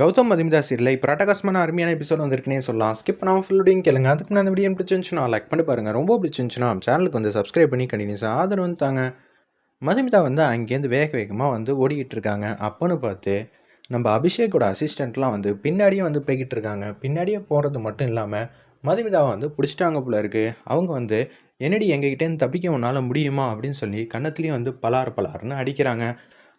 கௌதம் மதுமிதா இல்லை இப்போ அட்டகாசமான அருமையான எபிசோட் வந்திருக்குனே சொல்லலாம். ஸ்கிப் பண்ணாமல் ஃபுல்லுடையும் கேளுங்க. அதுக்கு நான் அந்த வீடியோ பிடிச்சிருந்துச்சுன்னா லைக் பண்ணி பாருங்கள் ரொம்ப பிடிச்சிருந்துச்சுன்னா சேனலுக்கு வந்து சப்ஸ்கிரைப் பண்ணி கண்டினியூஸாக ஆதரவு தாங்க. மதுமிதா வந்து அங்கேருந்து வேக வேகமாக வந்து ஓடிக்கிட்டு இருக்காங்க. அப்போன்னு பார்த்து நம்ம அபிஷேக்கோட அசிஸ்டண்ட்லாம் வந்து பின்னாடியே வந்து போய்கிட்டு இருக்காங்க. பின்னாடியே போகிறது மட்டும் இல்லாமல் மதுமிதாவை வந்து பிடிச்சிட்டாங்க போல இருக்குது அவங்க வந்து என்னடி எங்ககிட்டேருந்து தப்பிக்க உன்னால் முடியுமா அப்படின்னு சொல்லி கன்னத்துலேயும் வந்து பலார் பலார்னு அடிக்கிறாங்க.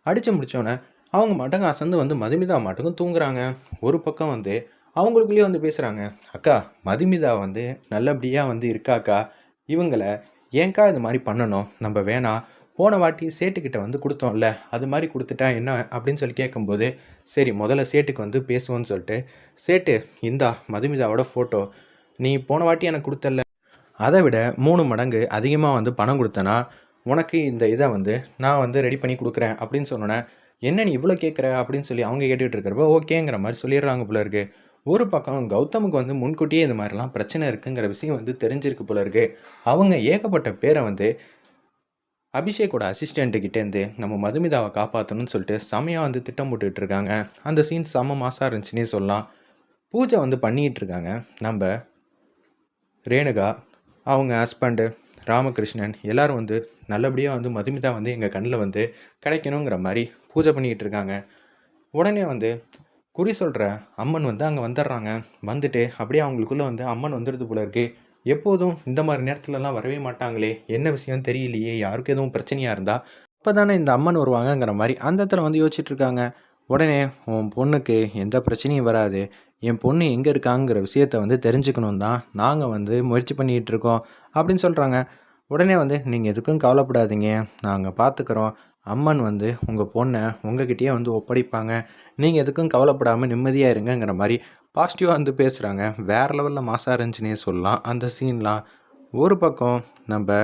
அடித்து முடித்தோன்னே அவங்க மட்டும் அசந்து வந்து மதுமிதா மட்டும் தூங்குறாங்க. ஒரு பக்கம் வந்து அவங்களுக்குள்ளேயே வந்து பேசுகிறாங்க அக்கா மதுமிதா வந்து நல்லபடியாக வந்து இருக்காக்கா? இவங்களை ஏங்க்கா இது மாதிரி பண்ணணும்? நம்ம வேணாம் போன வாட்டி சேட்டுக்கிட்ட வந்து கொடுத்தோம்ல அது மாதிரி கொடுத்துட்டா என்ன? அப்படின்னு சொல்லி கேட்கும்போது சரி முதல்ல சேட்டுக்கு வந்து பேசுவோன்னு சொல்லிட்டு சேட்டு இந்தா மதுமிதாவோட ஃபோட்டோ நீ போன வாட்டி எனக்கு கொடுத்தல அதை விட மூணு மடங்கு அதிகமாக வந்து பணம் கொடுத்தனா உனக்கு இந்த இதை வந்து நான் வந்து ரெடி பண்ணி கொடுக்குறேன். அப்படின்னு சொன்னோன்னே என்ன நீ இவ்வளோ கேட்குற அப்படின்னு சொல்லி அவங்க கேட்டுகிட்டு இருக்கிறப்ப ஓகேங்கிற மாதிரி சொல்லிடுறாங்க போல இருக்கு. ஒரு பக்கம் கௌதமுக்கு வந்து முன்கூட்டியே இது மாதிரிலாம் பிரச்சனை இருக்குங்கிற விஷயம் வந்து தெரிஞ்சிருக்கு போல இருக்கு. அவங்க ஏகப்பட்ட பேரை வந்து அபிஷேக்கோட அசிஸ்டண்ட்டுக்கிட்டேருந்து நம்ம மதுமிதாவை காப்பாற்றணும்னு சொல்லிட்டு செமையாக வந்து திட்டம் போட்டுக்கிட்டு இருக்காங்க. அந்த சீன் செம்ம மாசாக இருந்துச்சுன்னே சொல்லலாம். பூஜை வந்து பண்ணிகிட்டு இருக்காங்க. நம்ம ரேணுகா அவங்க ஹஸ்பண்டு ராமகிருஷ்ணன் எல்லோரும் வந்து நல்லபடியாக வந்து மதுமிதா வந்து எங்கள் கண்ணில் வந்து கிடைக்கணுங்கிற மாதிரி பூஜை பண்ணிக்கிட்டு இருக்காங்க. உடனே வந்து குறி சொல்கிற அம்மன் வந்து அங்கே வந்துடுறாங்க வந்துட்டு அப்படியே அவங்களுக்குள்ளே வந்து அம்மன் வந்துடுது போல இருக்கு. எப்போதும் இந்த மாதிரி நேரத்துலலாம் வரவே மாட்டாங்களே. என்ன விஷயம் தெரியலையே. யாருக்கும் எதுவும் பிரச்சனையாக இருந்தால் அப்போ தானே இந்த அம்மன் வருவாங்கங்கிற மாதிரி அந்த இடத்துல வந்து யோசிச்சுட்ருக்காங்க உடனே உன் பொண்ணுக்கு எந்த பிரச்சனையும் வராது. என் பொண்ணு எங்கே இருக்காங்கிற விஷயத்த வந்து தெரிஞ்சுக்கணும் தான். நாங்கள் வந்து முயற்சி பண்ணிகிட்டு இருக்கோம். அப்படின்னு சொல்கிறாங்க உடனே வந்து நீங்கள் எதுக்கும் கவலைப்படாதீங்க. நாங்கள் பார்த்துக்குறோம் அம்மன் வந்து உங்கள் பொண்ணை உங்ககிட்டயே வந்து ஒப்படைப்பாங்க. நீங்கள் எதுக்கும் கவலைப்படாமல் நிம்மதியாக இருங்கங்கிற மாதிரி பாசிட்டிவாக வந்து பேசுகிறாங்க வேறு லெவலில் மாசாக இருந்துச்சுன்னே சொல்லலாம். அந்த சீன்லாம் ஒரு பக்கம் நம்ம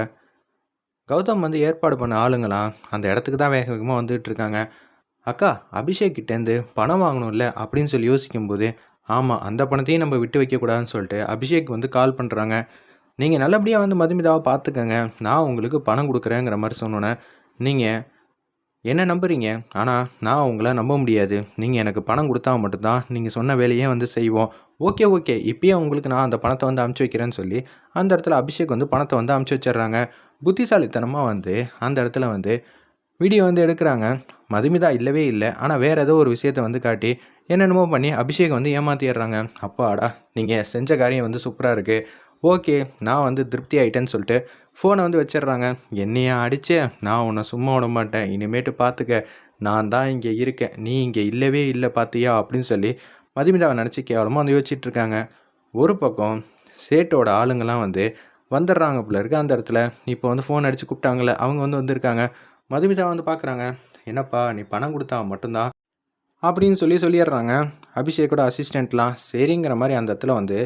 கௌதம் வந்து ஏற்பாடு பண்ண ஆளுங்களாம் அந்த இடத்துக்கு தான் வேக வேகமாக வந்துகிட்டு இருக்காங்க. அக்கா அபிஷேக் கிட்டேருந்து பணம் வாங்கணும்ல? அப்படின்னு சொல்லி யோசிக்கும்போது ஆமாம் அந்த பணத்தையும் நம்ம விட்டு வைக்கக்கூடாதுன்னு சொல்லிட்டு அபிஷேக் வந்து கால் பண்ணுறாங்க நீங்கள் நல்லபடியாக வந்து மதுமிதாவை பார்த்துக்கங்க. நான் உங்களுக்கு பணம் கொடுக்குறேங்கிற மாதிரி சொன்னோன்னே நீங்கள் என்ன நம்புறீங்க? ஆனால் நான் உங்களை நம்ப முடியாது. நீங்கள் எனக்கு பணம் கொடுத்தா மட்டும்தான் நீங்கள் சொன்ன வேலையே வந்து செய்வோம். Okay okay. இப்போயே உங்களுக்கு நான் அந்த பணத்தை வந்து அமுச்சு வைக்கிறேன்னு சொல்லி அந்த இடத்துல அபிஷேக் வந்து பணத்தை வந்து அமுச்சு வச்சிடுறாங்க. புத்திசாலித்தனமாக வந்து அந்த இடத்துல வந்து வீடியோ வந்து எடுக்கிறாங்க. மதுமிதா இல்லவே இல்லை. ஆனால் வேறு ஏதோ ஒரு விஷயத்தை வந்து காட்டி என்னென்னமோ பண்ணி அபிஷேக் வந்து ஏமாற்றிடுறாங்க அப்பாடா நீங்கள் செஞ்ச காரியம் வந்து சூப்பராக இருக்குது ஓகே நான் வந்து திருப்தி ஆகிட்டேன்னு சொல்லிட்டு ஃபோனை வந்து வச்சிடுறாங்க. என்னையா அடிச்சே? நான் உன்னை சும்மா விட மாட்டேன். இனிமேட்டு பார்த்துக்க நான் தான் இங்கே இருக்கேன். நீ இங்கே இல்லவே இல்லை பார்த்தியா அப்படின்னு சொல்லி மதுமிதாவை நினச்சி கேவலமாக வந்து யோசிச்சிட்டுருக்காங்க ஒரு பக்கம் சேட்டோட ஆளுங்கள்லாம் வந்து வந்துடுறாங்க போல இருக்கு அந்த இடத்துல. இப்போ வந்து ஃபோன் அடித்து கூப்பிட்டாங்களே அவங்க வந்து வந்திருக்காங்க. மதுமிதா வந்து பார்க்குறாங்க என்னப்பா நீ பணம் கொடுத்தா மட்டும்தான்? அப்படின்னு சொல்லி சொல்லிடுறாங்க. அபிஷேக்கோட அசிஸ்டண்ட்லாம் சரிங்கிற மாதிரி அந்த இடத்துல வந்து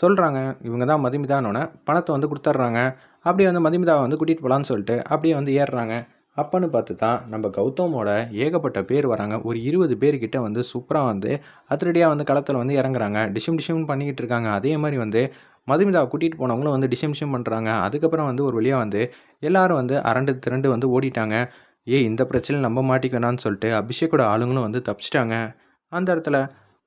சொல்கிறாங்க இவங்க தான் மதுமிதானோட பணத்தை வந்து கொடுத்துட்றாங்க அப்படியே வந்து மதுமிதாவை வந்து கூட்டிகிட்டு போகலான்னு சொல்லிட்டு அப்படியே வந்து ஏறுறாங்க. அப்பன்னு பார்த்து தான் நம்ம கௌதமோட ஏகப்பட்ட பேர் வராங்க. ஒரு இருபது பேர்கிட்ட வந்து சூப்பராக வந்து அதிரடியாக வந்து களத்தில் வந்து இறங்குறாங்க. டிஷம் டிஷம் பண்ணிக்கிட்டு இருக்காங்க. அதே மாதிரி வந்து மதுமிதாவை கூட்டிகிட்டு போனவங்களும் வந்து டிஷம் டிஷம் பண்ணுறாங்க அதுக்கப்புறம் வந்து ஒரு வழியாக வந்து எல்லாரும் வந்து அரண்டு திரண்டு வந்து ஓடிட்டாங்க. ஏ இந்த பிரச்சனை நம்ப மாட்டிக்கணான்னு சொல்லிட்டு அபிஷேக்கோட ஆளுங்களும் வந்து தப்பிச்சிட்டாங்க. அந்த இடத்துல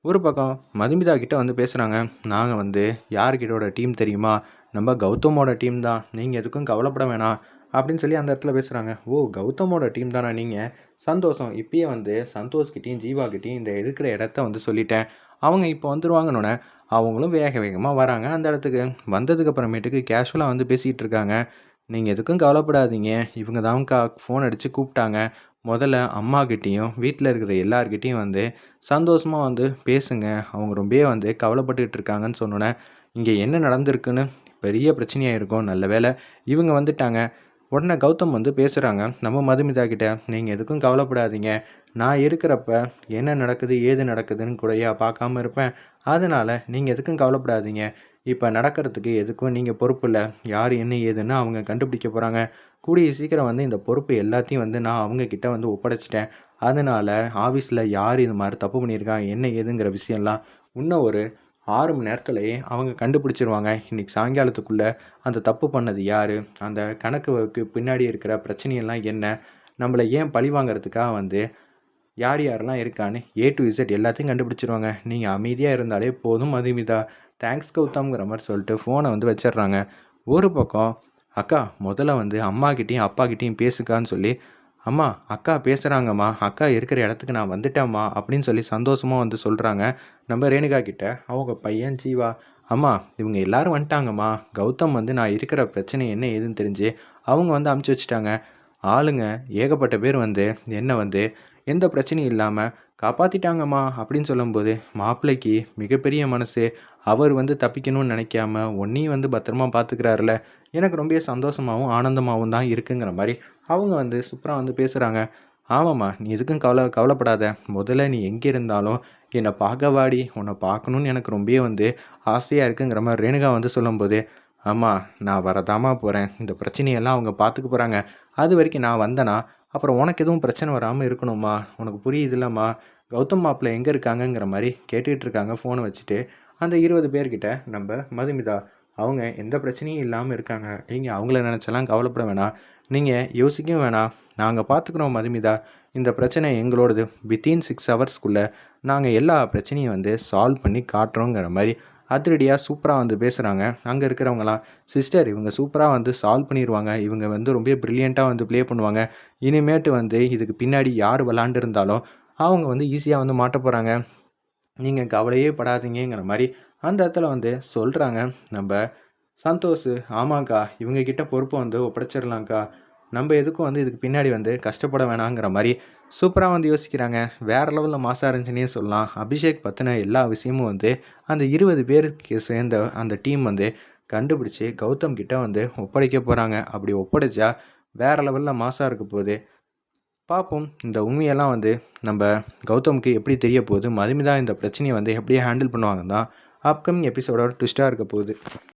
ஒரு பக்கம் மதுமிதா கிட்டே வந்து பேசுகிறாங்க நாங்கள் வந்து யார்கிட்டோட டீம் தெரியுமா? நம்ம கௌதமோட டீம் தான். நீங்கள் எதுக்கும் கவலைப்பட வேணாம் அப்படின்னு சொல்லி அந்த இடத்துல பேசுகிறாங்க ஓ கௌதமோட டீம் தானே நீங்கள் சந்தோஷம். இப்பயே வந்து சந்தோஷ்கிட்டையும் ஜீவாக்கிட்டையும் இந்த இருக்கிற இடத்த வந்து சொல்லிட்டேன். அவங்க இப்போ வந்துருவாங்கன்னொன்னே அவங்களும் வேக வேகமாக வராங்க. அந்த இடத்துக்கு வந்ததுக்கு அப்புறமேட்டுக்கு கேஷுவலாக வந்து பேசிகிட்டு இருக்காங்க. நீங்கள் எதுக்கும் கவலைப்படாதீங்க. இவங்க தான் கா ஃபோன் அடித்து கூப்பிட்டாங்க. முதல்ல அம்மாக்கிட்டேயும் வீட்டில் இருக்கிற எல்லார்கிட்டேயும் வந்து சந்தோஷமாக வந்து பேசுங்க. அவங்க ரொம்பவே வந்து கவலைப்பட்டுக்கிட்டு இருக்காங்கன்னு சொன்னோன்னே இங்கே என்ன நடந்திருக்குன்னு பெரிய பிரச்சனையாக இருக்கும் நல்ல வேளை இவங்க வந்துட்டாங்க. உடனே கௌதம் வந்து பேசுகிறாங்க நம்ம மதுமிதா கிட்ட நீங்கள் எதுக்கும் கவலைப்படாதீங்க. நான் இருக்கிறப்ப என்ன நடக்குது ஏது நடக்குதுன்னு கூடயா பார்க்காம இருப்பேன். அதனால் நீங்கள் எதுக்கும் கவலைப்படாதீங்க. இப்போ நடக்கிறதுக்கு எதுக்கும் நீங்கள் பொறுப்பு இல்லை. யார் என்ன ஏதுன்னு அவங்க கண்டுபிடிக்க போகிறாங்க கூடிய சீக்கிரம் வந்து இந்த பொறுப்பு எல்லாத்தையும் வந்து நான் அவங்கக்கிட்ட வந்து ஒப்படைச்சிட்டேன். அதனால் ஆஃபீஸில் யார் இது மாதிரி தப்பு பண்ணியிருக்காங்க என்ன ஏதுங்கிற விஷயம்லாம் இன்னும் ஒரு ஆறு மணி நேரத்துலேயே அவங்க கண்டுபிடிச்சிருவாங்க. இன்றைக்கி சாயங்காலத்துக்குள்ளே அந்த தப்பு பண்ணது யார் அந்த கணக்குக்கு பின்னாடி இருக்கிற பிரச்சனையெல்லாம் என்ன நம்மளை ஏன் பழி வாங்குறதுக்காக வந்து யார் யாரெல்லாம் இருக்கான்னு ஏ டு இசட் எல்லாத்தையும் கண்டுபிடிச்சிருவாங்க. நீங்கள் அமைதியாக இருந்தாலே போதும் மதுமிதா. தேங்க்ஸ் கௌதம்ங்கிற மாதிரி சொல்லிட்டு ஃபோனை வந்து வச்சிடுறாங்க. ஒரு பக்கம் அக்கா முதல்ல வந்து அம்மாக்கிட்டேயும் அப்பாக்கிட்டேயும் பேசுக்கான்னு சொல்லி அம்மா அக்கா பேசுகிறாங்கம்மா அக்கா இருக்கிற இடத்துக்கு நான் வந்துட்டேம்மா. அப்படின்னு சொல்லி சந்தோஷமாக வந்து சொல்கிறாங்க நம்ம ரேணுகா கிட்ட அவங்க பையன் ஜீவா. அம்மா இவங்க எல்லாரும் வந்துட்டாங்கம்மா. கௌதம் வந்து நான் இருக்கிற பிரச்சனை என்ன ஏதுன்னு தெரிஞ்சு அவங்க வந்து அமுச்சு வச்சுட்டாங்க. ஆளுங்க ஏகப்பட்ட பேர் வந்து என்ன வந்து எந்த பிரச்சனையும் இல்லாமல் காப்பாற்றிட்டாங்கம்மா அப்படின்னு சொல்லும்போது மாப்பிள்ளைக்கு மிகப்பெரிய மனசு. அவர் வந்து தப்பிக்கணும்னு நினைக்காம ஒன்றையும் வந்து பத்திரமா பார்த்துக்கிறாருல எனக்கு ரொம்ப சந்தோஷமாகவும் ஆனந்தமாகவும் தான் இருக்குங்கிற மாதிரி அவங்க வந்து சூப்பராக வந்து பேசுகிறாங்க ஆமாம்மா நீ எதுக்கும் கவலை கவலைப்படாத. முதல்ல நீ எங்கே இருந்தாலும் என்னை பார்க்க வாடி. உன்னை பார்க்கணுன்னு எனக்கு ரொம்பவே வந்து ஆசையாக இருக்குங்கிற மாதிரி ரேணுகா வந்து சொல்லும்போது ஆமாம் நான் வரதாம்மா போகிறேன் இந்த பிரச்சனையெல்லாம் அவங்க பார்த்துக்க போகிறாங்க அது வரைக்கும் நான் வந்தேன்னா அப்புறம் உனக்கு எதுவும் பிரச்சனை வராமல் இருக்கணுமா? உனக்கு புரியுது இல்லைம்மா கௌதம் மாப்பிள்ளை எங்கே இருக்காங்கங்கிற மாதிரி கேட்டுக்கிட்டு இருக்காங்க ஃபோனை வச்சுட்டு. அந்த இருபது பேர்கிட்ட நம்ம மதுமிதா அவங்க எந்த பிரச்சனையும் இல்லாமல் இருக்காங்க. நீங்கள் அவங்கள நினச்செல்லாம் கவலைப்பட வேணாம். நீங்கள் யோசிக்கவும் வேணாம். நாங்கள் பார்த்துக்குறோம் மதுமிதா. இந்த பிரச்சனை எங்களோடது. வித்தின் சிக்ஸ் ஹவர்ஸ்க்குள்ளே நாங்கள் எல்லா பிரச்சனையும் வந்து சால்வ் பண்ணி காட்டுறோங்கிற மாதிரி அதிரடியாக சூப்பராக வந்து பேசுகிறாங்க அங்கே இருக்கிறவங்களாம் சிஸ்டர் இவங்க சூப்பராக வந்து சால்வ் பண்ணிடுவாங்க இவங்க வந்து ரொம்ப ப்ரில்லியண்ட்டாக வந்து ப்ளே பண்ணுவாங்க. இனிமேட்டு வந்து இதுக்கு பின்னாடி யார் விளாண்டுருந்தாலும் அவங்க வந்து ஈஸியாக வந்து மாட்ட போகிறாங்க நீங்கள் கவலையே படாதீங்கிற மாதிரி அந்த இடத்துல வந்து சொல்கிறாங்க நம்ம சந்தோஷ் ஆமாங்க்கா இவங்கக்கிட்ட பொறுப்பை வந்து ஒப்படைச்சிடலாங்க்கா நம்ம எதுக்கும் வந்து இதுக்கு பின்னாடி வந்து கஷ்டப்பட வேணாங்கிற மாதிரி சூப்பராக வந்து யோசிக்கிறாங்க. வேறு லெவலில் மாசாக இருந்துச்சுன்னே சொல்லலாம். அபிஷேக் பற்றின எல்லா விஷயமும் வந்து அந்த இருபது பேருக்கு சேர்ந்த அந்த டீம் வந்து கண்டுபிடிச்சி கௌதம் கிட்டே வந்து ஒப்படைக்க போகிறாங்க அப்படி ஒப்படைச்சா வேறு லெவலில் மாசாக இருக்க போகுது. பார்ப்போம் இந்த உண்மையெல்லாம் வந்து நம்ம கௌதமுக்கு எப்படி தெரிய போகுது? மதுமிதா இந்த பிரச்சனையை வந்து எப்படி ஹேண்டில் பண்ணுவாங்க தான் அப்கமிங் எபிசோடோட ட்விஸ்ட்டாக இருக்க போகுது.